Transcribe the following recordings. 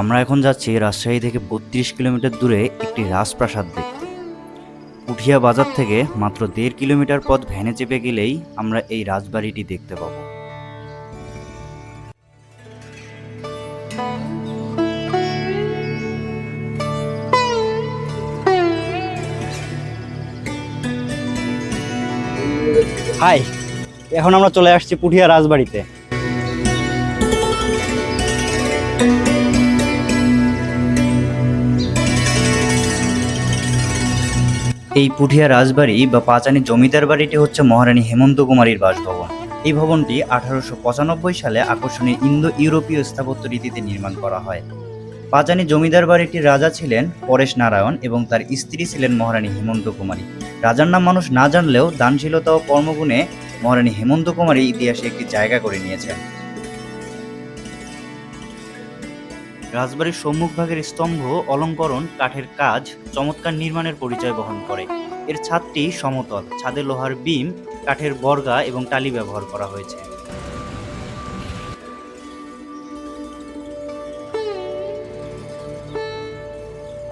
আমরা এখন যাচ্ছি রাজশাহী থেকে বত্রিশ কিলোমিটার দূরে একটি রাজপ্রাসাদ দেখতে। পুঠিয়া বাজার থেকে মাত্র দেড় কিলোমিটার পথ ভ্যানে চেপে গেলেই আমরা এই রাজবাড়িটি দেখতে পাবো। হাই, এখন আমরা চলে আসছি পুঠিয়া রাজবাড়িতে। এই পুঠিয়া রাজবাড়ি বা পাঁচানি জমিদার বাড়িটি হচ্ছে মহারানী হেমন্ত কুমারীর বাসভবন। এই ভবনটি আঠারোশো পঁচানব্বই সালে আকর্ষণীয় ইন্দো ইউরোপীয় স্থাপত্য রীতিতে নির্মাণ করা হয়। পাঁচানি জমিদার বাড়িটির রাজা ছিলেন পরেশ নারায়ণ এবং তার স্ত্রী ছিলেন মহারানী হেমন্ত কুমারী। রাজার নাম মানুষ না জানলেও দানশীলতা ও কর্মগুণে মহারানী হেমন্ত কুমারী ইতিহাসে একটি জায়গা করে নিয়েছেন। রাজবাড়ির সম্মুখভাগের স্তম্ভ, অলঙ্করণ, কাঠের কাজ, চমৎকার নির্মাণের পরিচয় বহন করে। এর ছাদটি সমতল, ছাদে লোহার বিম, কাঠের বর্গা এবং টালি ব্যবহার করা হয়েছে।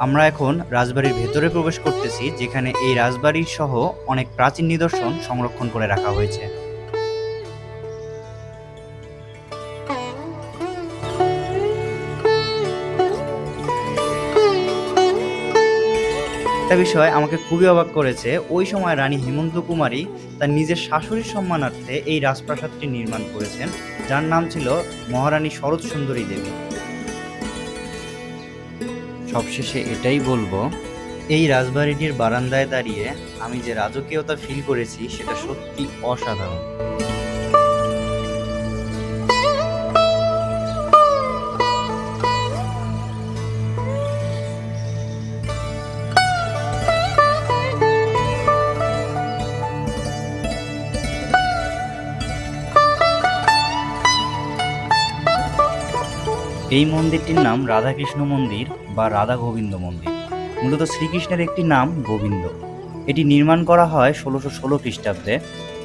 আমরা এখন রাজবাড়ির ভেতরে প্রবেশ করতেছি, যেখানে এই রাজবাড়ির সহ অনেক প্রাচীন নিদর্শন সংরক্ষণ করে রাখা হয়েছে। একটা বিষয় আমাকে খুবই অবাক করেছে। ওই সময় রানী হেমন্ত কুমারী তার নিজের শাশুড়ির সম্মানার্থে এই রাজপ্রাসাদটি নির্মাণ করেছেন যার নাম ছিল মহারানী শরৎ সুন্দরী দেবী। সবশেষে এটাই বলব এই রাজবাড়িটির বারান্দায় দাঁড়িয়ে আমি যে রাজকীয়তা ফিল করেছি সেটা সত্যি অসাধারণ। এই মন্দিরটির নাম রাধাকৃষ্ণ মন্দির বা রাধা গোবিন্দ মন্দির। মূলত শ্রীকৃষ্ণের একটি নাম গোবিন্দ। এটি নির্মাণ করা হয় ষোলোশো ষোলো খ্রিস্টাব্দে।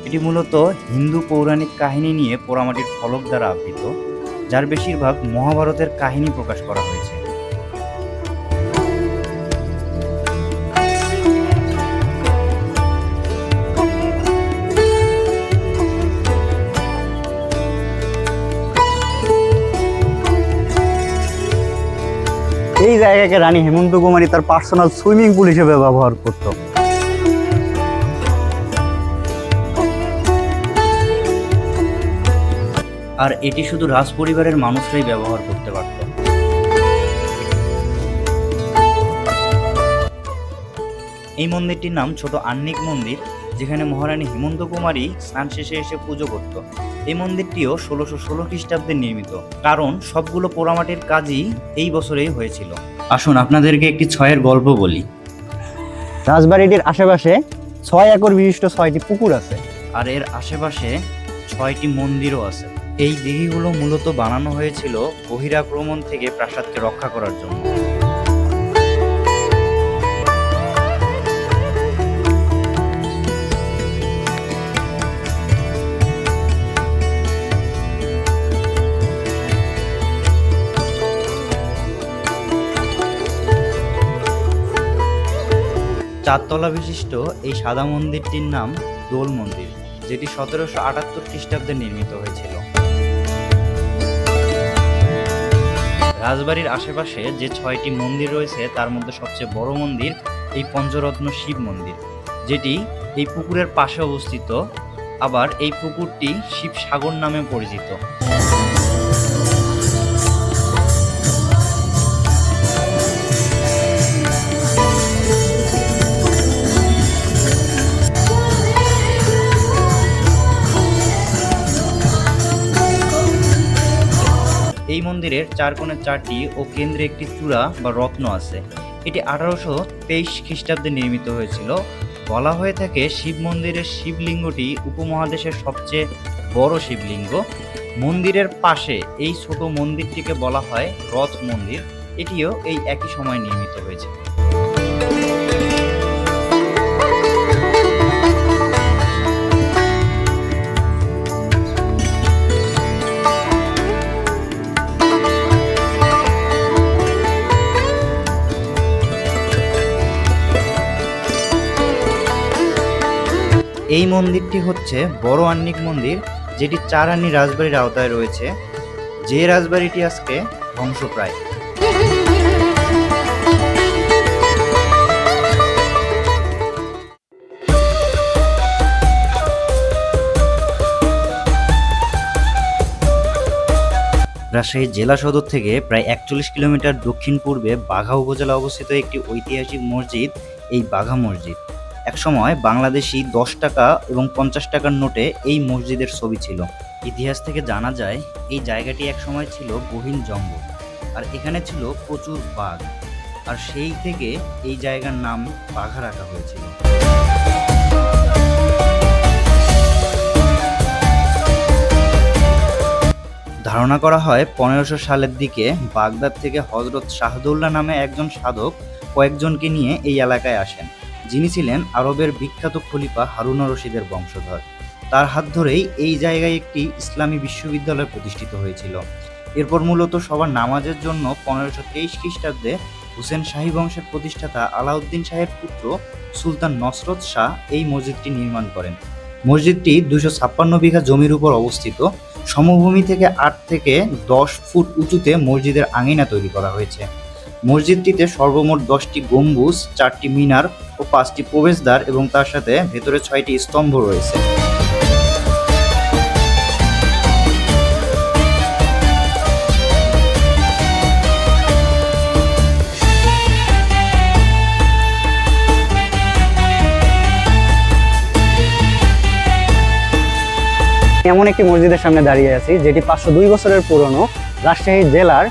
এটি মূলত হিন্দু পৌরাণিক কাহিনী নিয়ে পোড়ামাটির ফলক দ্বারা আবৃত, যার বেশিরভাগ মহাভারতের কাহিনী প্রকাশ করা হয়েছে। এই জায়গাকে রানী হেমন্ত কুমারী তার পার্সোনাল সুইমিং পুল হিসেবে ব্যবহার করত। আর এটি শুধু রাজ পরিবারের মানুষরাই ব্যবহার করতে পারত। এই মন্দিরটির নাম ছোট আন্নিক মন্দির। যেখানে মহারানী হেমন্ত কুমারী স্নান শেষে এসে পুজো করত। এই মন্দিরটিও ষোলোশো ষোলো খ্রিস্টাব্দে নির্মিত। কারণ সবগুলো পোড়ামাটির কাজই এই বছরেই হয়েছিল। আসুন আপনাদেরকে একটি ছয়ের গল্প বলি। রাজবাড়িটির আশেপাশে ছয় একর বিশিষ্ট ছয়টি পুকুর আছে। আর এর আশেপাশে ছয়টি মন্দিরও আছে। এই দিঘিগুলো মূলত বানানো হয়েছিল বহিরাক্রমণ থেকে প্রাসাদকে রক্ষা করার জন্য। চারতলা বিশিষ্ট এই সাদা মন্দিরটির নাম দোল মন্দির, যেটি সতেরোশো আটাত্তর খ্রিস্টাব্দে নির্মিত হয়েছিল। রাজবাড়ির আশেপাশে যে ছয়টি মন্দির রয়েছে, তার মধ্যে সবচেয়ে বড় মন্দির এই পঞ্চরত্ন শিব মন্দির, যেটি এই পুকুরের পাশে অবস্থিত। আবার এই পুকুরটি শিব সাগর নামে পরিচিত। মন্দিরের চার কোণে চারটি ও কেন্দ্রে একটি চূড়া বা রত্ন আছে। এটি আঠারোশো তেইশ খ্রিস্টাব্দে নির্মিত হয়েছিল। বলা হয়ে থাকে শিব মন্দিরের শিবলিঙ্গটি উপমহাদেশের সবচেয়ে বড় শিবলিঙ্গ। মন্দিরের পাশে এই ছোট মন্দিরটিকে বলা হয় রথ মন্দির। এটিও এই একই সময় নির্মিত হয়েছে। এই মন্দিরটি হচ্ছে বড় আন্নিক মন্দির, যেটি চার আন্নি রাজবাড়ির আওতায় রয়েছে। যে রাজবাড়িটি আজকে ধ্বংসপ্রায়। রাজশাহী জেলা সদর থেকে প্রায় একচল্লিশ কিলোমিটার দক্ষিণ পূর্বে বাঘা উপজেলা অবস্থিত একটি ঐতিহাসিক মসজিদ, এই বাঘা মসজিদ। একসময় বাংলাদেশি দশ টাকা এবং পঞ্চাশ টাকার নোটে এই মসজিদের ছবি ছিল। ইতিহাস থেকে জানা যায়, এই জায়গাটি একসময় ছিল গহীন জঙ্গল, আর এখানে ছিল প্রচুর বাঘ, আর সেই থেকে এই জায়গার নাম বাঘা রাখা হয়েছিল। ধারণা করা হয়, পনেরোশো সালের দিকে বাগদাদ থেকে হজরত শাহদুল্লাহ নামে একজন সাধক কয়েকজনকে নিয়ে এই এলাকায় আসেন। যিনি ছিলেন আরবের বিখ্যাত খলিফা হারুন রশিদের বংশধর। তার হাত ধরেই এই জায়গায় একটি ইসলামী বিশ্ববিদ্যালয় প্রতিষ্ঠিত হয়েছিল। এরপর মূলত সবার নামাজের জন্য পনেরোশো তেইশ খ্রিস্টাব্দে হুসেন শাহী বংশের প্রতিষ্ঠাতা আলাউদ্দিন শাহের পুত্র সুলতান নসরত শাহ এই মসজিদটি নির্মাণ করেন। মসজিদটি দুশো ছাপ্পান্ন বিঘা জমির উপর অবস্থিত। সমভূমি থেকে আট থেকে দশ ফুট উঁচুতে মসজিদের আঙিনা তৈরি করা হয়েছে। মসজিদটিতে সর্বমোট দশটি গম্বুজ, চারটি মিনার ও পাঁচটি প্রবেশদ্বার এবং তার সাথে ভেতরে ছয়টি স্তম্ভ রয়েছে। এমন একটি মসজিদের সামনে দাঁড়িয়ে আছি, যেটি পাঁচশো দুই বছরের পুরনো রাজশাহী জেলার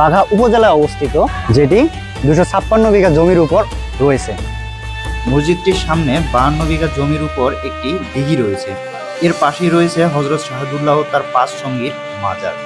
বাঘা উপজেলায় অবস্থিত, যেটি দুশো ছাপ্পান্ন বিঘা জমির উপর রয়েছে। মসজিদটির সামনে বাহান্ন বিঘা জমির উপর একটি দিঘি রয়েছে। এর পাশেই রয়েছে হজরত শাহাদুল্লাহ তার পাঁচ সঙ্গীর মাজার।